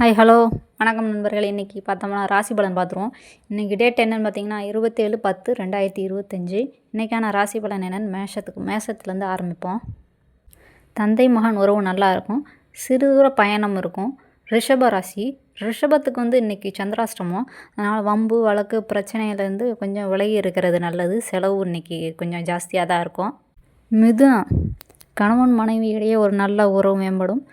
Hi hello வணக்கம் நண்பர்கள். இன்றைக்கி பார்த்தோம்னா ராசி பலன் பார்த்துருவோம். இன்றைக்கி டேட் என்னென்னு பார்த்தீங்கன்னா இருபத்தேழு பத்து ரெண்டாயிரத்தி இருபத்தஞ்சி. இன்றைக்கான ராசி பலன் என்னென்னு மேஷத்துக்கு மேஷத்துலேருந்து ஆரம்பிப்போம். தந்தை மகன் உறவு நல்லா இருக்கும். சிறு தூர பயணம் இருக்கும். ரிஷப ராசி. ரிஷபத்துக்கு வந்து இன்றைக்கி சந்திராஷ்டமம். அதனால் வம்பு வழக்கு பிரச்சனையிலேருந்து கொஞ்சம் விலகி இருக்கிறது நல்லது. செலவு இன்றைக்கி கொஞ்சம் ஜாஸ்தியாக தான் இருக்கும். மிதுனம் கணவன் மனைவி இடையே ஒரு நல்ல உறவு மேம்படும்.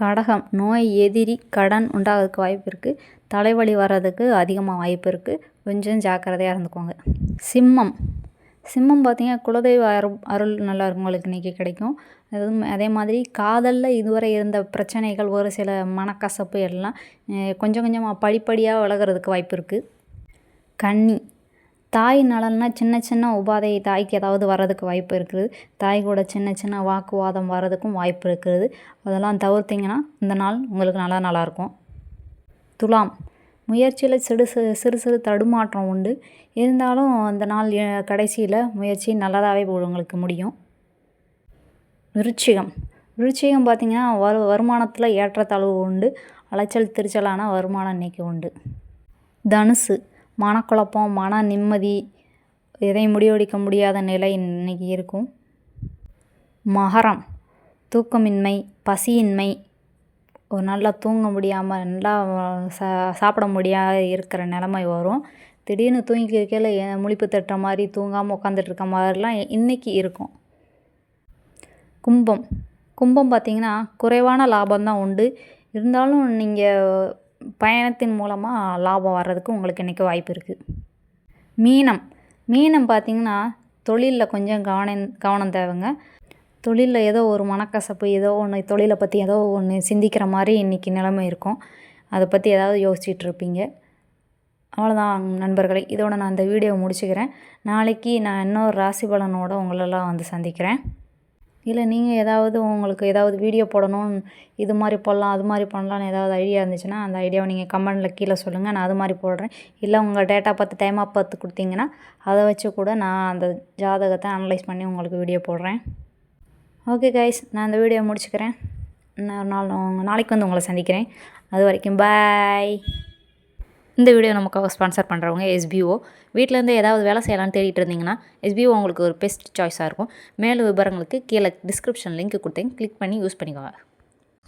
கடகம் நோய் எதிரி கடன் உண்டாகிறதுக்கு வாய்ப்பு இருக்குது தலைவலி வர்றதுக்கு அதிகமாக வாய்ப்பு இருக்குது கொஞ்சம் ஜாக்கிரதையாக இருந்துக்கோங்க. சிம்மம். சிம்மம் பார்த்தீங்கன்னா குலதெய்வ அருள் அருள் நல்லா இருக்கும் உங்களுக்கு இன்றைக்கி கிடைக்கும். அதுவும் அதே மாதிரி காதலில் இதுவரை இருந்த பிரச்சனைகள் ஒரு சில மனக்கசப்பு எல்லாம் கொஞ்சம் கொஞ்சமாக படிப்படியாக விலகிறதுக்கு வாய்ப்பு இருக்குது கன்னி. தாய் நலன்னா சின்ன சின்ன உபாதை தாய்க்கு ஏதாவது வர்றதுக்கு வாய்ப்பு இருக்குது. தாய் கூட சின்ன சின்ன வாக்குவாதம் வர்றதுக்கும் வாய்ப்பு இருக்குது. அதெல்லாம் தவிர்த்திங்கன்னா இந்த நாள் உங்களுக்கு நல்லா நல்லாயிருக்கும். துலாம் முயற்சியில் சிறு சிறு சிறு சிறு தடுமாற்றம் உண்டு. இருந்தாலும் அந்த நாள் கடைசியில் முயற்சி நல்லதாகவே உங்களுக்கு முடியும். விருச்சிகம் விருச்சிகம் பார்த்திங்கன்னா வரு வருமானத்தில் ஏற்றத்தாழ்வு உண்டு. அலைச்சல் திருச்சலான வருமானம் இன்னைக்கு உண்டு. தனுசு மனக்குழப்பம் மன நிம்மதி எதையும் முடிவெடுக்க முடியாத நிலை இன்னைக்கு இருக்கும். மகரம் தூக்கமின்மை பசியின்மை ஒரு நல்லா தூங்க முடியாமல் நல்லா சா சாப்பிட முடியாத இருக்கிற நிலமை வரும். திடீர்னு தூங்கி இருக்கையில் முழிப்பு தட்டுற மாதிரி தூங்காமல் உட்காந்துட்டு இருக்க மாதிரிலாம் இன்றைக்கி இருக்கும். கும்பம் கும்பம் பார்த்திங்கன்னா குறைவான லாபம் தான் உண்டு. இருந்தாலும் நீங்கள் பயணத்தின் மூலமாக லாபம் வர்றதுக்கு உங்களுக்கு இன்றைக்கி வாய்ப்பு இருக்குது மீனம். மீனம் பார்த்திங்கன்னா தொழிலில் கொஞ்சம் கவனம் கவனம் தேவைங்க. தொழிலில் ஏதோ ஒரு மனக்கசப்பு ஏதோ ஒன்று தொழிலை பற்றி ஏதோ ஒன்று சிந்திக்கிற மாதிரி இன்றைக்கி நிலைமை இருக்கும். அதை பற்றி ஏதாவது யோசிச்சுட்டு இருப்பீங்க. அவ்வளோதான் நண்பர்களே. இதோட நான் இந்த வீடியோ முடிச்சுக்கிறேன். நாளைக்கு நான் இன்னொரு ராசி பலனோடு உங்களெல்லாம் வந்து சந்திக்கிறேன். இல்லை நீங்கள் ஏதாவது உங்களுக்கு ஏதாவது வீடியோ போடணும் இது மாதிரி போடலாம் அது மாதிரி பண்ணலான்னு ஏதாவது ஐடியா இருந்துச்சுன்னா அந்த ஐடியாவை நீங்கள் கமெண்டில் கீழே சொல்லுங்கள் நான் அது மாதிரி போடுறேன். இல்லை உங்கள் டேட்டா பார்த்து டைமாக பார்த்து கொடுத்தீங்கன்னா அதை வச்சு கூட நான் அந்த ஜாதகத்தை அனலைஸ் பண்ணி உங்களுக்கு வீடியோ போடுறேன். ஓகே கைஸ் நான் இந்த வீடியோ முடிச்சுக்கிறேன். இன்னொரு நாள் நாளைக்கு வந்து உங்களை சந்திக்கிறேன். அது வரைக்கும் பாய் இந்த வீடியோ நமக்காக ஸ்பான்சர் பண்ணுறவங்க எஸ்பிஓ வீட்டிலேருந்து ஏதாவது வேலை செய்யலான்னு தேடிட்டு இருந்தீங்கன்னா எஸ்பிஓ உங்களுக்கு ஒரு பெஸ்ட் சாய்ஸாக இருக்கும். மேலும் விவரங்களுக்கு கீழே டிஸ்கிரிப்ஷன் லிங்க் கொடுத்தேன். கிளிக் பண்ணி யூஸ் பண்ணிக்கோங்க.